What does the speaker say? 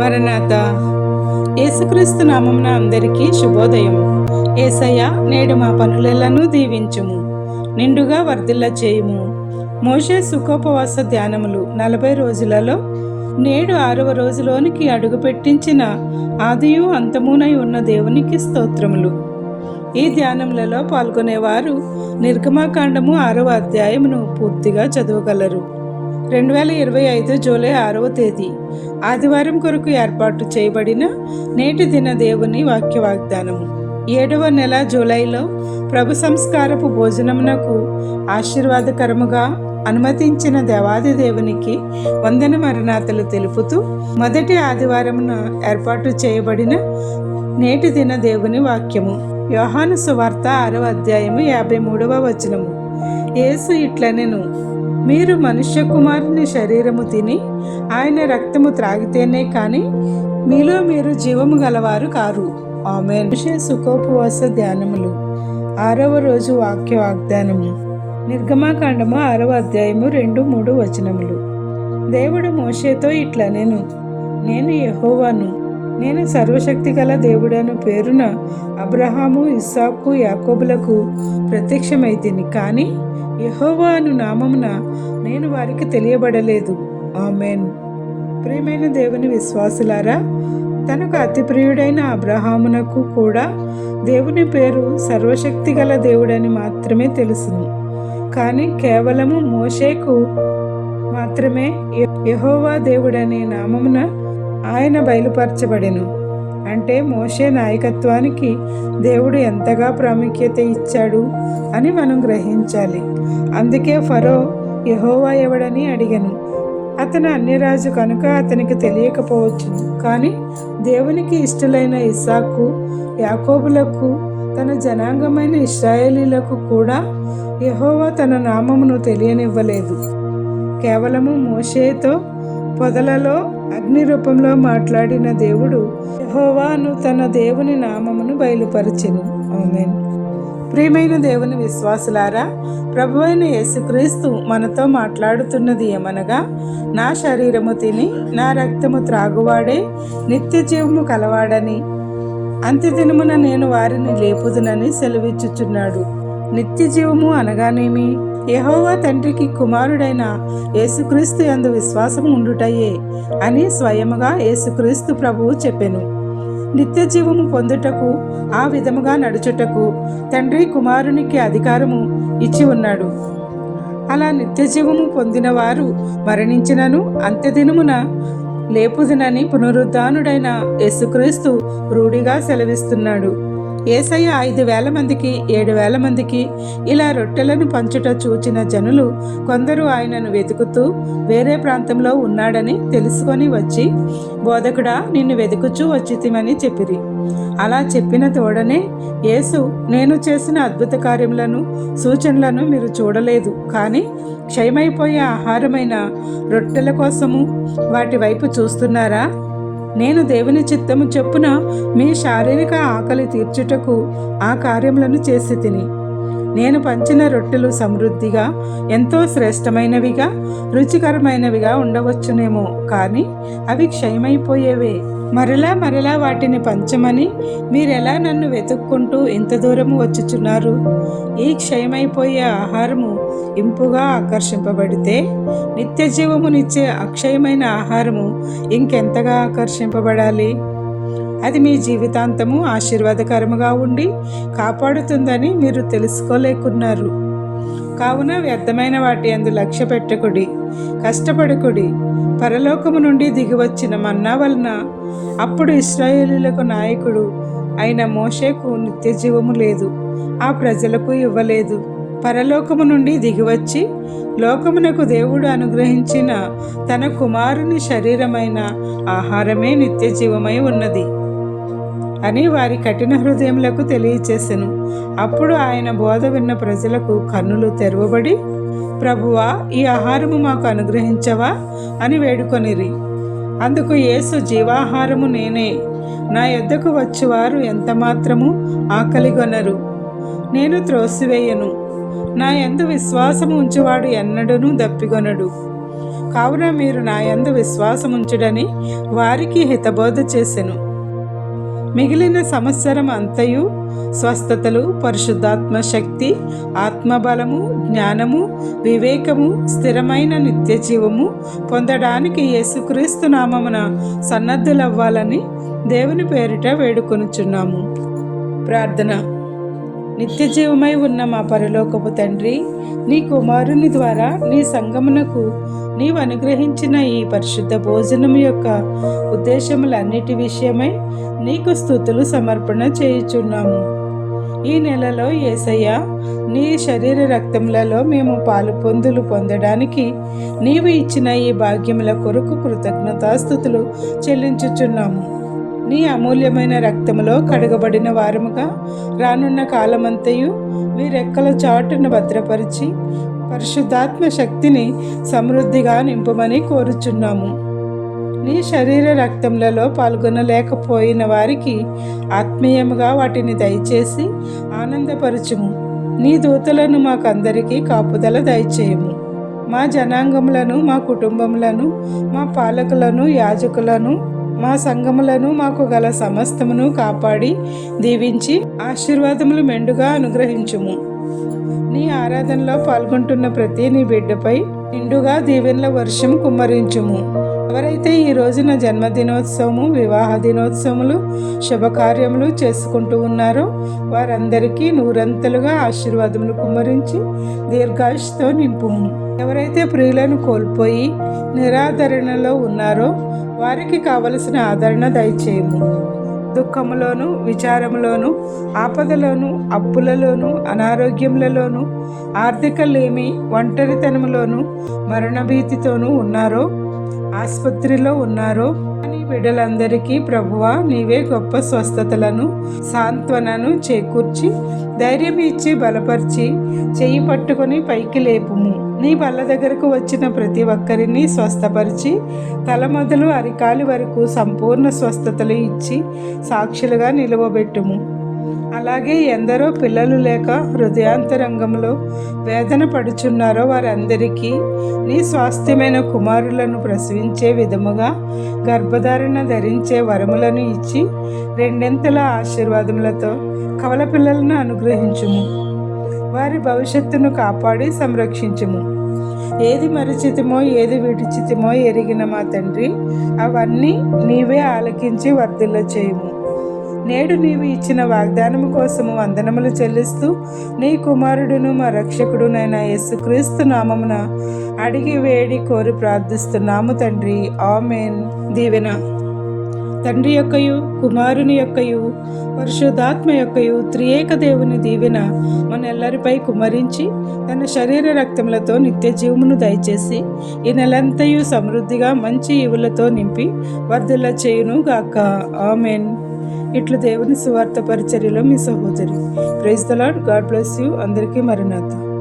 మరణాత. యేసుక్రీస్తు నామమున అందరికీ శుభోదయం. ఏసయ్య నేడు మా పనులెలను దీవించుము నిండుగా వర్ధిల్ల చేయుము. మోషే సుఖోపవాస ధ్యానములు నలభై రోజులలో నేడు ఆరవ రోజులోనికి అడుగు పెట్టించిన ఆదియు అంతమునై ఉన్న దేవునికి స్తోత్రములు. ఈ ధ్యానములలో పాల్గొనేవారు నిర్గమాకాండము ఆరవ అధ్యాయమును పూర్తిగా చదవగలరు. రెండు వేల ఇరవై ఐదు జూలై ఆరవ తేదీ ఆదివారం కొరకు ఏర్పాటు చేయబడిన నేటి దిన దేవుని వాక్య వాగ్దానము ఏడవ నెల జూలైలో ప్రభు సంస్కారపు భోజనమునకు ఆశీర్వాదకరముగా అనుమతించిన దేవాది దేవునికి వందన మరణాతలు తెలుపుతూ మొదటి ఆదివారమున ఏర్పాటు చేయబడిన నేటి దిన దేవుని వాక్యము. యోహాను సువార్త ఆరవ అధ్యాయము యాభై మూడవ వచనము. యేసు ఇట్లనెను మీరు మనుష్య కుమారుని శరీరము తిని ఆయన రక్తము త్రాగితేనే కానీ మీలో మీరు జీవము గలవారు కారు. ఆమె మనుష్య సుఖోపవాస ధ్యానములు. ఆరవ రోజు వాక్య వాగ్దానము. నిర్గమాకాండము ఆరవ అధ్యాయము రెండు మూడు వచనములు. దేవుడు మోషేతో ఇట్లా నేను నేను యహోవాను నేను సర్వశక్తి గల దేవుడను పేరున అబ్రహాము ఇస్సాకు యాకోబులకు ప్రత్యక్షమైతిని. కానీ యహోవా అను నామమున నేను వారికి తెలియబడలేదు. ఆమెన్. ప్రియమైన దేవుని విశ్వాసులారా తనకు అతి ప్రియుడైన అబ్రహామునకు కూడా దేవుని పేరు సర్వశక్తి గల దేవుడని మాత్రమే తెలుసును. కానీ కేవలము మోషేకు మాత్రమే యహోవా దేవుడనే నామమున ఆయన బయలుపరచబడెను. అంటే మోషే నాయకత్వానికి దేవుడు ఎంతగా ప్రాముఖ్యత ఇచ్చాడు అని మనం గ్రహించాలి. అందుకే ఫరో యహోవా ఎవడని అడిగాను. అతను అన్యరాజు కనుక అతనికి తెలియకపోవచ్చు. కానీ దేవునికి ఇష్టలైన ఇసాకు యాకోబులకు తన జనాంగమైన ఇస్రాయేలీలకు కూడా యహోవా తన నామమును తెలియనివ్వలేదు. కేవలము మోషేతో పొదలలో అగ్ని రూపంలో మాట్లాడిన దేవుడు యహోవాను తన దేవుని నామమును బయలుపరిచెను. ఆమెన్. ప్రియమైన దేవుని విశ్వాసులారా ప్రభు అయిన యేసుక్రీస్తు మనతో మాట్లాడుతున్నది ఏమనగా నా శరీరము తిని నా రక్తము త్రాగువాడే నిత్య జీవము కలవాడని. అంత్యదినమున నేను వారిని లేపుదునని సెలవిచ్చుచున్నాడు. నిత్య జీవము అనగానేమి? యహోవా తండ్రికి కుమారుడైన యేసుక్రీస్తు యందు విశ్వాసము ఉండుటయే అని స్వయముగా యేసుక్రీస్తు ప్రభువు చెప్పెను. నిత్య జీవము పొందుటకు ఆ విధముగా నడుచుటకు తండ్రి కుమారునికి అధికారము ఇచ్చి ఉన్నాడు. అలా నిత్య జీవము పొందిన వారు మరణించినను అంత్యదినమున లేపుదినని పునరుద్ధానుడైన యేసుక్రీస్తు రూఢిగా సెలవిస్తున్నాడు. ఏసయ్య ఐదు వేల మందికి ఏడు వేల మందికి ఇలా రొట్టెలను పంచుట చూచిన జనులు కొందరు ఆయనను వెతుకుతూ వేరే ప్రాంతంలో ఉన్నాడని తెలుసుకొని వచ్చి బోధకుడా నిన్ను వెతుకుచూ వచ్చితిమని చెప్పిరి. అలా చెప్పిన తోడనే యేసు నేను చేసిన అద్భుత కార్యములను సూచనలను మీరు చూడలేదు. కానీ క్షయమైపోయే ఆహారమైన రొట్టెల కోసము వాటి వైపు చూస్తున్నారా? నేను దేవుని చిత్తము చెప్పున మీ శారీరక ఆకలి తీర్చుటకు ఆ కార్యములను చేసి తిని. నేను పంచిన రొట్టెలు సమృద్ధిగా ఎంతో శ్రేష్టమైనవిగా రుచికరమైనవిగా ఉండవచ్చునేమో కానీ అవి క్షయమైపోయేవే. మరలా మరలా వాటిని పంచమని మీరెలా నన్ను వెతుక్కుంటూ ఇంత దూరము వచ్చుచున్నారు? ఈ క్షయమైపోయే ఆహారము ఇంపుగా ఆకర్షింపబడితే నిత్య జీవమునిచ్చే అక్షయమైన ఆహారము ఇంకెంతగా ఆకర్షింపబడాలి? అది మీ జీవితాంతము ఆశీర్వాదకరముగా ఉండి కాపాడుతుందని మీరు తెలుసుకోలేకున్నారు. కావున వ్యర్థమైన వాటి అందు లక్ష్య పెట్టకుడి కష్టపడకుడి. పరలోకము నుండి దిగివచ్చిన మన్నా వలన అప్పుడు ఇస్రాయేలీలకు నాయకుడు అయిన మోషేకు నిత్య జీవము లేదు ఆ ప్రజలకు ఇవ్వలేదు. పరలోకము నుండి దిగివచ్చి లోకమునకు దేవుడు అనుగ్రహించిన తన కుమారుని శరీరమైన ఆహారమే నిత్య జీవమై ఉన్నది అని వారి కఠిన హృదయములకు తెలియచేసెను. అప్పుడు ఆయన బోధ విన్న ప్రజలకు కన్నులు తెరవబడి ప్రభువా ఈ ఆహారము మాకు అనుగ్రహించవా? అని వేడుకొనిరి. అందుకు యేసు జీవాహారము నేనే. నా యొద్దకు వచ్చువారు ఎంత మాత్రము ఆకలిగొనరు. నేను త్రోసివేయను. నా ఎందు విశ్వాసము ఉంచువాడు ఎన్నడూను దప్పిగొనడు కావున మీరు నా యందు విశ్వాసముంచుడని వారికి హితబోధ చేసెను. మిగిలిన సంవత్సరం అంతయు స్వస్థతలు పరిశుద్ధాత్మ శక్తి ఆత్మబలము జ్ఞానము వివేకము స్థిరమైన నిత్య జీవము పొందడానికి యేసుక్రీస్తు నామమున సన్నద్ధులవ్వాలని దేవుని పేరిట వేడుకొనుచున్నాము. ప్రార్థన. నిత్య జీవమై ఉన్న మా పరలోకపు తండ్రి నీ కుమారుని ద్వారా నీ సంగమునకు నీవు అనుగ్రహించిన ఈ పరిశుద్ధ భోజనం యొక్క ఉద్దేశములన్నిటి విషయమై నీకు స్థుతులు సమర్పణ చేయుచున్నాము. ఈ నెలలో ఏసయ్య నీ శరీర రక్తములలో మేము పాలు పొందులు పొందడానికి నీవు ఇచ్చిన ఈ భాగ్యముల కొరకు కృతజ్ఞతాస్థుతులు చెల్లించుచున్నాము. నీ అమూల్యమైన రక్తములో కడగబడిన వారముగా రానున్న కాలమంతయు మీ రెక్కల చాటును భద్రపరిచి పరిశుద్ధాత్మ శక్తిని సమృద్ధిగా నింపమని కోరుచున్నాము. నీ శరీర రక్తములలో పాల్గొనలేకపోయిన వారికి ఆత్మీయముగా వాటిని దయచేసి ఆనందపరచుము. నీ దూతలను మాకందరికీ కాపుదల దయచేయము. మా జనాంగములను మా కుటుంబములను మా పాలకులను యాజకులను మా సంఘములను మాకు గల సమస్తమును కాపాడి దీవించి ఆశీర్వాదములు మెండుగా అనుగ్రహించుము. నీ ఆరాధనలో పాల్గొంటున్న ప్రతి నీ బిడ్డపై నిండుగా దీవెనల వర్షం కుమ్మరించుము. ఎవరైతే ఈ రోజున జన్మదినోత్సవము వివాహ దినోత్సవములు శుభకార్యములు చేసుకుంటూ ఉన్నారో వారందరికీ నూరంతలుగా ఆశీర్వాదములు కుమ్మరించి దీర్ఘాయుషతో నింపుము. ఎవరైతే ప్రియులను కోల్పోయి నిరాదరణలో ఉన్నారో వారికి కావలసిన ఆదరణ దయచేయము. దుఃఖములోను విచారములోను ఆపదలోను అప్పులలోను అనారోగ్యములలోను ఆర్థిక లేమి ఒంటరితనములోను మరణభీతితోనూ ఉన్నారో ఆసుపత్రిలో ఉన్నారో నీ బిడ్డలందరికీ ప్రభువా నీవే గొప్ప స్వస్థతలను సాంత్వనను చేకూర్చి ధైర్యం ఇచ్చి బలపరిచి చెయ్యి పట్టుకొని పైకి లేపుము. నీ బల్ల దగ్గరకు వచ్చిన ప్రతి ఒక్కరిని స్వస్థపరిచి తల మొదలు అరికాలి వరకు సంపూర్ణ స్వస్థతలు ఇచ్చి సాక్షులుగా నిలువబెట్టుము. అలాగే ఎందరో పిల్లలు లేక హృదయాంతరంగంలో వేదన పడుచున్నారో వారందరికీ నీ స్వాస్థ్యమైన కుమారులను ప్రసవించే విధముగా గర్భధారణ ధరించే వరములను ఇచ్చి రెండెంతల ఆశీర్వాదములతో కవల పిల్లలను అనుగ్రహించుము. వారి భవిష్యత్తును కాపాడి సంరక్షించుము. ఏది మరిచితమో ఏది విడిచితమో ఎరిగిన మా తండ్రి అవన్నీ నీవే ఆలకించి వర్ధిల్ల చేయము నేడు నీవు ఇచ్చిన వాగ్దానము కోసము వందనములు చెల్లిస్తూ నీ కుమారుడును మా రక్షకుడునైన యేసుక్రీస్తు నామమున అడిగి వేడి కోరి ప్రార్థిస్తున్నాము తండ్రి. ఆమెన్. దీవెన. తండ్రి యొక్కయు కుమారుని యొక్కయు పరిశుద్ధాత్మ యొక్కయు త్రియేక దేవుని దీవెన మనెల్లరిపై కుమరించి తన శరీర రక్తములతో నిత్య జీవమును దయచేసి ఈ నెలంతయు సమృద్ధిగా మంచి ఇవులతో నింపి వర్ధుల చేయును గాక ఆమెన్. ఇట్లు దేవుని సువార్త పరిచర్యలో మీ సహోదరి. Praise the lord God bless you అందరికీ మరణాత